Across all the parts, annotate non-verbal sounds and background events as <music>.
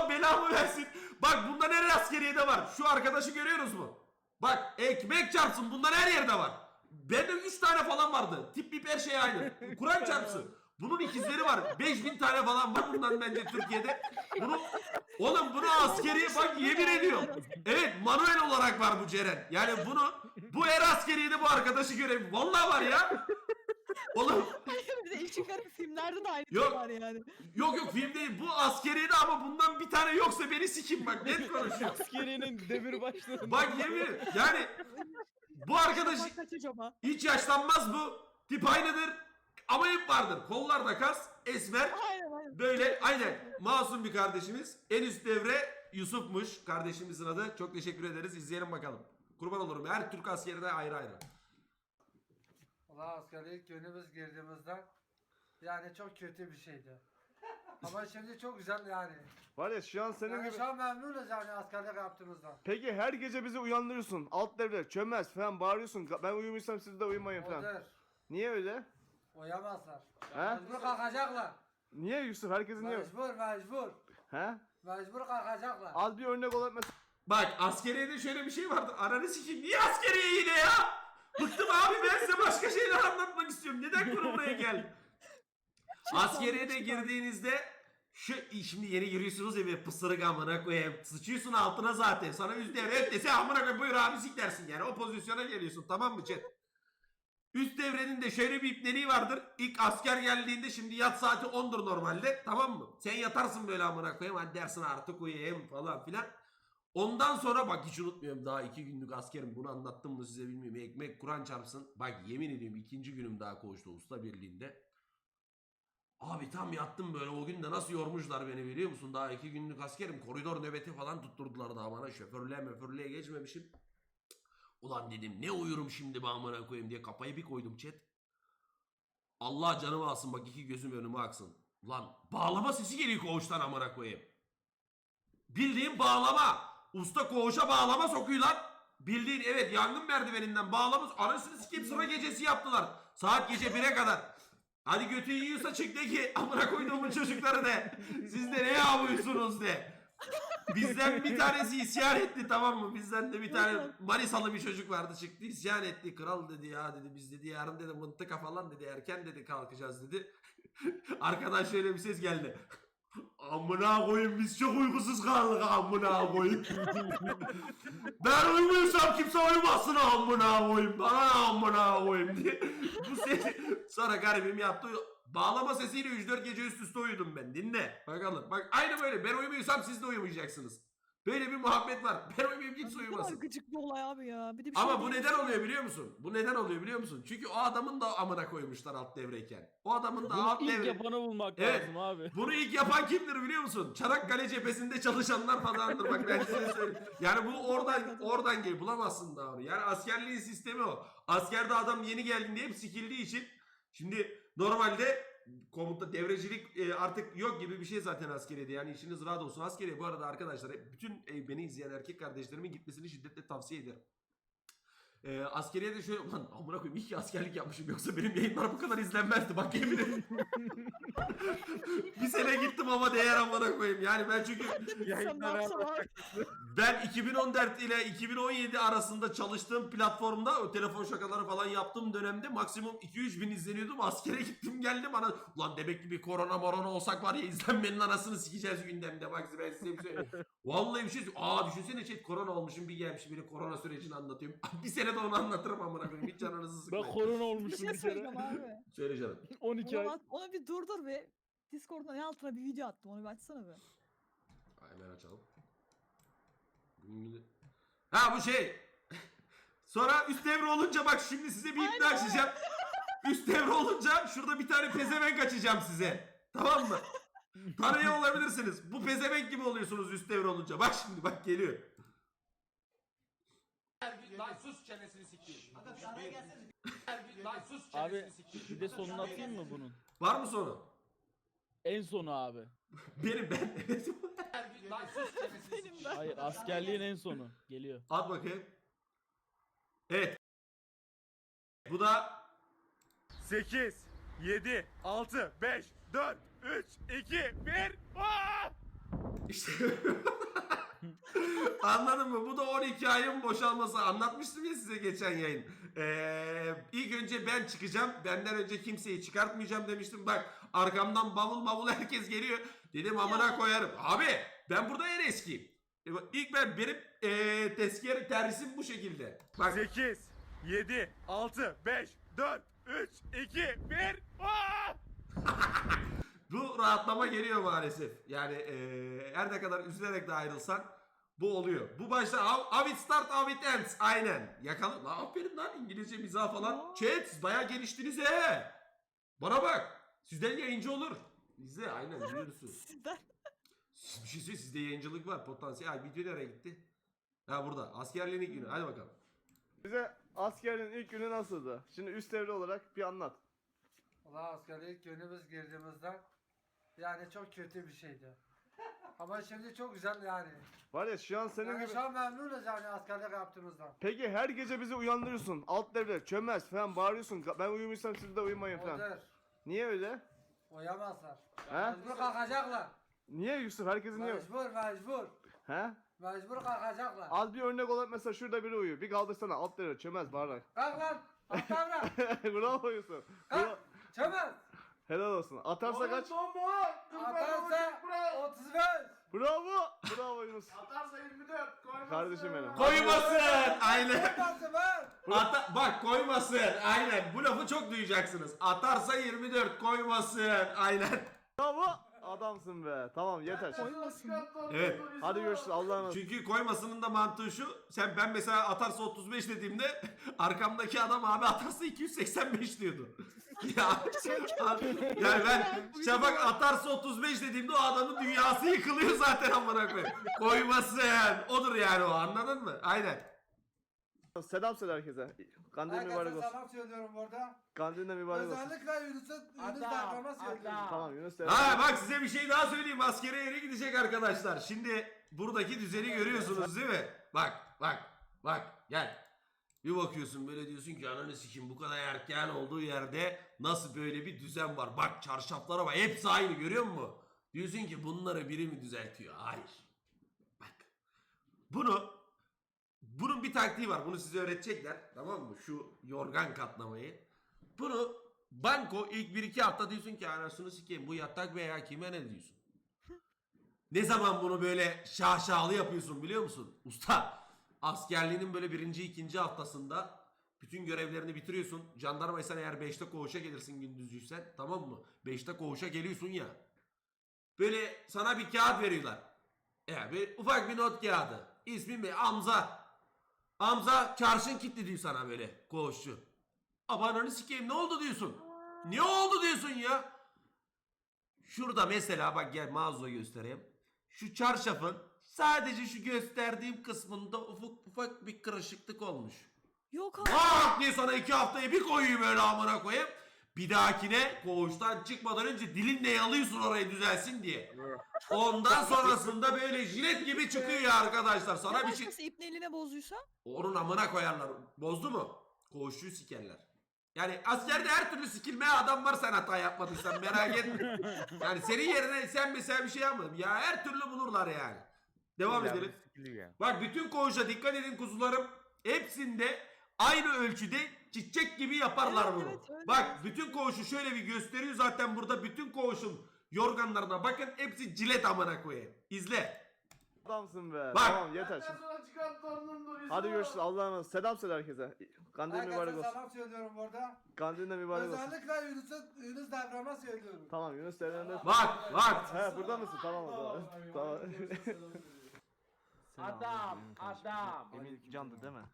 Allah belamı versin. Bak bundan her askeriyede var. Şu arkadaşı görüyoruz mu? Bak ekmek çarpsın bundan her yerde var. Bende 3 tane falan vardı. Tip bip her şey aynı. Kur'an çarpsın. Bunun ikizleri var. 5000 tane falan var bundan bence Türkiye'de. Bunu Oğlum bunu askeriye bak yemin ediyorum. Evet manuel olarak var bu Ceren. Yani bunu bu her askeriyede bu arkadaşı görev. Vallahi var ya. Oğlum Bir de işin garip filmlerde de aynı Yok. şey var yani. yok yok film değil bu askeriyede ama bundan bir tane yoksa beni sikin bak net konuşuyor. Askeriyenin devir başlarında. Bak yemin ederim, yani bu arkadaş Bak kaç acaba? hiç yaşlanmaz bu. Tip aynıdır. Ama hep vardır. Kollarda kas, esmer, Aynen aynen. Böyle aynen masum bir kardeşimiz. En üst devre Yusuf'muş kardeşimizin adı. Çok teşekkür ederiz. İzleyelim bakalım. Kurban olurum. Her Türk askerine ayrı ayrı. Valla askerliğe ilk günümüz girdiğimizde yani çok kötü bir şeydi. Ama şimdi çok güzel yani. Var ya şu an senin Yani gibi... şu an memnunuz yani askerlik yaptığımızdan. Peki her gece bizi uyandırıyorsun. Alt devre çömez falan bağırıyorsun. Ben uyumuşsam siz de uyumayın falan. Odur. Niye öyle? Uyamazlar. He? Mecbur kalkacaklar. Niye Yusuf? Herkesin niye? Mecbur mecbur. He? Mecbur kalkacaklar. Az bir örnek olarak mesela Bak askeriyede şöyle bir şey vardı. Ananı sikeyim. Niye askeriye yine ya? Bıktım abi ben size başka şeyler anlatmak istiyorum. Neden konu buraya gel? Askeriye de girdiğinizde şu şimdi yeni giriyorsunuz ya bir pısırık amına koyayım. Sıçıyorsun altına zaten. Sana üst devre evet dese amına koyayım buyur abi sik dersin yani. O pozisyona geliyorsun tamam mı chat? Üst devrenin de şöyle bir ipneliği vardır. İlk asker geldiğinde şimdi yat saati 10'dur normalde tamam mı? Sen yatarsın böyle amına koyayım hadi dersin artık uyuyayım falan filan. Ondan sonra bak hiç unutmuyorum daha iki günlük askerim bunu anlattım mı size bilmiyorum. Ekmek Kur'an çarpsın. Bak yemin ediyorum ikinci günüm daha koğuşta usta birliğinde. Abi tam yattım böyle o gün de nasıl yormuşlar beni biliyor musun? Daha iki günlük askerim koridor nöbeti falan tutturdular daha bana şoförlüğe möförlüğe geçmemişim. Ulan dedim ne uyurum şimdi ben amına koyayım diye kafayı bir koydum chat. Allah canımı alsın bak iki gözüm önüme aksın. Ulan bağlama sesi geliyor koğuştan amına koyayım. Bildiğin bağlama. Usta koğuşa bağlama sokuyor lan. Bildiğin evet yangın merdiveninden bağlamış. Anasını sikeyim sıra gecesi yaptılar. Saat gece 1'e kadar. Hadi götü yiyorsa çık de ki amına koyduğumun çocukları de. Siz de ne yapıyorsunuz de. Bizden bir tanesi isyan etti tamam mı? Bizden de bir tane Manisalı bir çocuk vardı çıktı isyan etti. Kral dedi ya dedi biz dedi yarın dedi mıntıka falan dedi erken dedi kalkacağız dedi. <laughs> Arkadan şöyle bir ses geldi. Amına koyayım biz çok uykusuz kaldık amına koyayım. <laughs> ben uyumuyorsam kimse uyumasın amına koyayım. Bana amına koyayım diye. Bu ses sonra garibim yaptı. Bağlama sesiyle 3-4 gece üst üste uyudum ben. Dinle. Bakalım. Bak aynı böyle. Ben uyumuyorsam siz de uyumayacaksınız. Böyle bir muhabbet var. Ben Ne kadar uyumasın. gıcık bir olay abi ya. Bir de bir şey Ama bu neden oluyor biliyor musun? Bu neden oluyor biliyor musun? Çünkü o adamın da amına koymuşlar alt devreyken. O adamın da Bunu alt ilk devre... yapanı bulmak Evet. lazım abi. Bunu ilk yapan kimdir biliyor musun? Çanakkale cephesinde çalışanlar falandır. Bak ben size söyleyeyim. Yani bu oradan oradan gel bulamazsın daha onu. Yani askerliğin sistemi o. Askerde adam yeni geldiğinde hep sikildiği için şimdi normalde komuta devrecilik e, artık yok gibi bir şey zaten askeriyede. Yani işiniz rahat olsun. Askeriye bu arada arkadaşlar bütün e, beni izleyen erkek kardeşlerimin gitmesini şiddetle tavsiye ederim. E, askeriye de şöyle ulan amına koyayım iyi ki askerlik yapmışım yoksa benim yayınlar bu kadar izlenmezdi bak yemin ederim. <laughs> bir sene gittim ama değer amına koyayım. Yani ben çünkü yapsan abi? ben 2014 ile 2017 arasında çalıştığım platformda o telefon şakaları falan yaptığım dönemde maksimum 2-3 bin izleniyordum. Askere gittim geldim bana ulan demek ki bir korona morona olsak var ya izlenmenin anasını sikeceğiz gündemde. Bak ben size bir şey Vallahi bir şey Aa düşünsene chat korona olmuşum bir gelmiş biri korona sürecini anlatıyorum. <laughs> bir sene de onu anlatırım amına koyayım. Hiç canınızı Ben sıkmayın. korona Bir olmuşum şey bir kere. söyleyeceğim abi. Söyle canım. 12 ay. Onu, onu bir durdur bir. Discord'dan en altına bir video attım. Onu bir açsana bir. Hemen açalım. Ha bu şey. <laughs> Sonra üst devre olunca bak şimdi size bir ipne açacağım. Üst devre olunca şurada bir tane pezevenk açacağım size. Tamam mı? <laughs> Tanıyor olabilirsiniz. Bu pezevenk gibi oluyorsunuz üst devre olunca. Bak şimdi bak geliyor. Lan sus çenesini sikeyim. Lan sus Abi çenesini sikeyim. bir de sonunu atayım mı bunun? Var mı sonu? En sonu abi. <laughs> Benim ben. Lan sus çenesini sikeyim. Hayır askerliğin en sonu. Geliyor. At bakayım. Evet. Bu da 8, 7, 6, 5, 4, 3, 2, 1. Aa! İşte <laughs> Anladın mı? Bu da 12 ayın boşalması. Anlatmıştım ya size geçen yayın. Ee, ilk önce ben çıkacağım. Benden önce kimseyi çıkartmayacağım demiştim. Bak arkamdan bavul bavul herkes geliyor. Dedim amına koyarım. Abi ben burada en eskiyim. E bak, İlk ben benim ee, tezkere tersim bu şekilde. Bak 8, 7, 6, 5, 4, 3, 2, 1. Bu rahatlama geliyor maalesef. Yani eee, her ne kadar üzülerek de ayrılsan bu oluyor. Bu başta how, how it start how it ends. Aynen. Yakala. La aferin lan İngilizce mizah falan. Chat siz bayağı geliştiniz he. Bana bak. Sizden yayıncı olur. Bizde aynen biliyorsun. <laughs> Sizden. Siz bir şey söyleyeyim sizde yayıncılık var potansiyel. Ay video nereye gitti? Ha burada. Askerliğin ilk günü. Hadi bakalım. Bize askerin ilk günü nasıldı? Şimdi üst devre olarak bir anlat. Valla askere ilk günümüz girdiğimizde yani çok kötü bir şeydi. Ama şimdi çok güzel yani. Var ya şu an senin Yani gibi... şu an memnunuz yani askerlik yaptığımızdan. Peki her gece bizi uyandırıyorsun. Alt devre çömez falan bağırıyorsun. Ben uyumuşsam siz de uyumayın falan. Odur. Niye öyle? Uyamazlar. He? Mecbur kalkacaklar. Niye Yusuf? Herkesin niye? Mecbur mecbur. He? Mecbur kalkacaklar. Az bir örnek olarak mesela şurada biri uyuyor. Bir kaldırsana alt devre çömez bağırarak. Kalk lan. Atla <laughs> Bravo Yusuf. Bra- Kalk. Çömez. Helal olsun. Atarsa kaç? Atarsa 35. Bravo. Bravo Yunus. Atarsa 24. Koymazsa. Kardeşim benim. Koymasın. Aynen. Yapmasın ben. Ata- bak koymasın. Aynen. Bu lafı çok duyacaksınız. Atarsa 24 koymasın. Aynen. Bravo. Adamsın be. Tamam yeter. Koymasın. Evet. Hadi görüşürüz. Allah'a emanet. Çünkü koymasının da mantığı şu. Sen ben mesela atarsa 35 dediğimde <laughs> arkamdaki adam abi atarsa 285 diyordu. <laughs> ya abi, yani ben Şafak atarsa 35 dediğimde o adamın dünyası yıkılıyor zaten amına koyayım. Koymasın. Odur yani o anladın mı? Aynen. Selam söyle herkese. Kandil mübarek Herkese olsun. selam söylüyorum burada. Kandil de mübarek olsun. Özellikle Yunus'a Yunus Dakrama söylüyorum. Tamam Yunus Ha bak size bir şey daha söyleyeyim. Askere yeri gidecek arkadaşlar. Şimdi buradaki düzeni görüyorsunuz değil mi? Bak bak bak gel. Bir bakıyorsun böyle diyorsun ki ananı sikim bu kadar erken olduğu yerde nasıl böyle bir düzen var. Bak çarşaflara bak hepsi aynı görüyor musun? Diyorsun ki bunları biri mi düzeltiyor? Hayır. Bak. Bunu bunun bir taktiği var. Bunu size öğretecekler. Tamam mı? Şu yorgan katlamayı. Bunu banko ilk 1-2 hafta diyorsun ki anasını sikeyim bu yatak veya kime ne diyorsun. Ne zaman bunu böyle şaşalı yapıyorsun biliyor musun? Usta askerliğinin böyle birinci ikinci haftasında bütün görevlerini bitiriyorsun. Jandarmaysan eğer 5'te koğuşa gelirsin gündüzcüysen tamam mı? 5'te koğuşa geliyorsun ya. Böyle sana bir kağıt veriyorlar. Ya bir ufak bir not kağıdı. İsmin mi? Amza. Amza çarşın kilitli diyor sana böyle koğuşçu. Abananı sikeyim ne oldu diyorsun. Ne oldu diyorsun ya? Şurada mesela bak gel mağaza göstereyim. Şu çarşafın sadece şu gösterdiğim kısmında ufak ufak bir kırışıklık olmuş. Yok abi. Bak diye sana iki haftaya bir koyayım öyle amına koyayım. Bir dahakine koğuştan çıkmadan önce dilinle yalıyorsun orayı düzelsin diye. Ondan sonrasında böyle jilet gibi çıkıyor ya arkadaşlar. Sana bir şey... başkası ipin eline bozduysa? Onun amına koyarlar. Bozdu mu? Koğuşçuyu sikerler. Yani askerde her türlü sikilmeye adam var sen hata yapmadıysan merak etme. <laughs> Yani senin yerine sen mesela bir şey yapmadın. Ya her türlü bulurlar yani. Devam edelim. Bak bütün koğuşa dikkat edin kuzularım. Hepsinde aynı ölçüde çiçek gibi yaparlar Evet, bunu. evet. Bak bütün koğuşu şöyle bir gösteriyor zaten burada bütün koğuşun yorganlarına bakın hepsi cilet amına koyayım. İzle. Adamsın be. Bak. Tamam yeter. Benden sonra çıkan torunumdur. Hadi görüşürüz. Allah'a emanet. Selam söyle herkese. Kandil mübarek Herkese olsun. selam söylüyorum burada. Kandil de mübarek olsun. Özellikle Yunus'a Yunus Dakrama söylüyorum. Tamam Yunus devre Bak bak. He burada mısın? Tamam o zaman. Tamam. Adam, adam. Emin candı değil mi?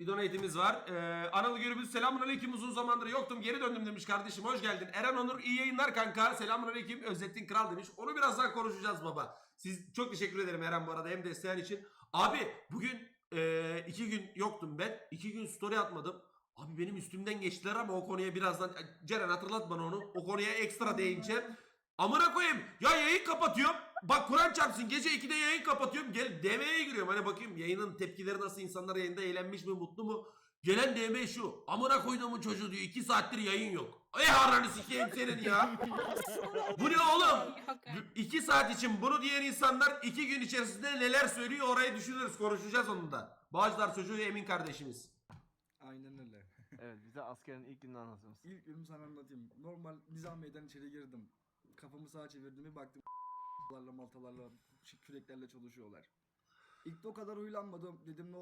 Bir donate'imiz var. Ee, Anıl Gürbüz selamun aleyküm uzun zamandır yoktum geri döndüm demiş kardeşim hoş geldin. Eren Onur iyi yayınlar kanka selamun aleyküm Özzettin Kral demiş. Onu birazdan konuşacağız baba. Siz çok teşekkür ederim Eren bu arada hem desteğin için. Abi bugün e, iki gün yoktum ben. iki gün story atmadım. Abi benim üstümden geçtiler ama o konuya birazdan Ceren hatırlat bana onu. O konuya ekstra değineceğim. Amına koyayım. Ya yayın kapatıyorum. Bak Kur'an çarpsın gece 2'de yayın kapatıyorum. Gel DM'ye giriyorum. Hani bakayım yayının tepkileri nasıl insanlar yayında eğlenmiş mi mutlu mu? Gelen DM şu. Amına koyduğumun çocuğu diyor. 2 saattir yayın yok. Ey aranı sikeyim senin ya. Bu ne oğlum? Yok artık. 2 saat için bunu diyen insanlar 2 gün içerisinde neler söylüyor orayı düşünürüz. Konuşacağız onu da. Bağcılar çocuğu Emin kardeşimiz. Aynen öyle. <laughs> Evet bize askerin ilk gününü anlatır mısın? İlk günümü sana anlatayım. Normal nizamiyeden içeri girdim. Kafamı sağa çevirdim bir baktım maltalarla küreklerle çalışıyorlar. İlk de o kadar huylanmadım. Dedim ne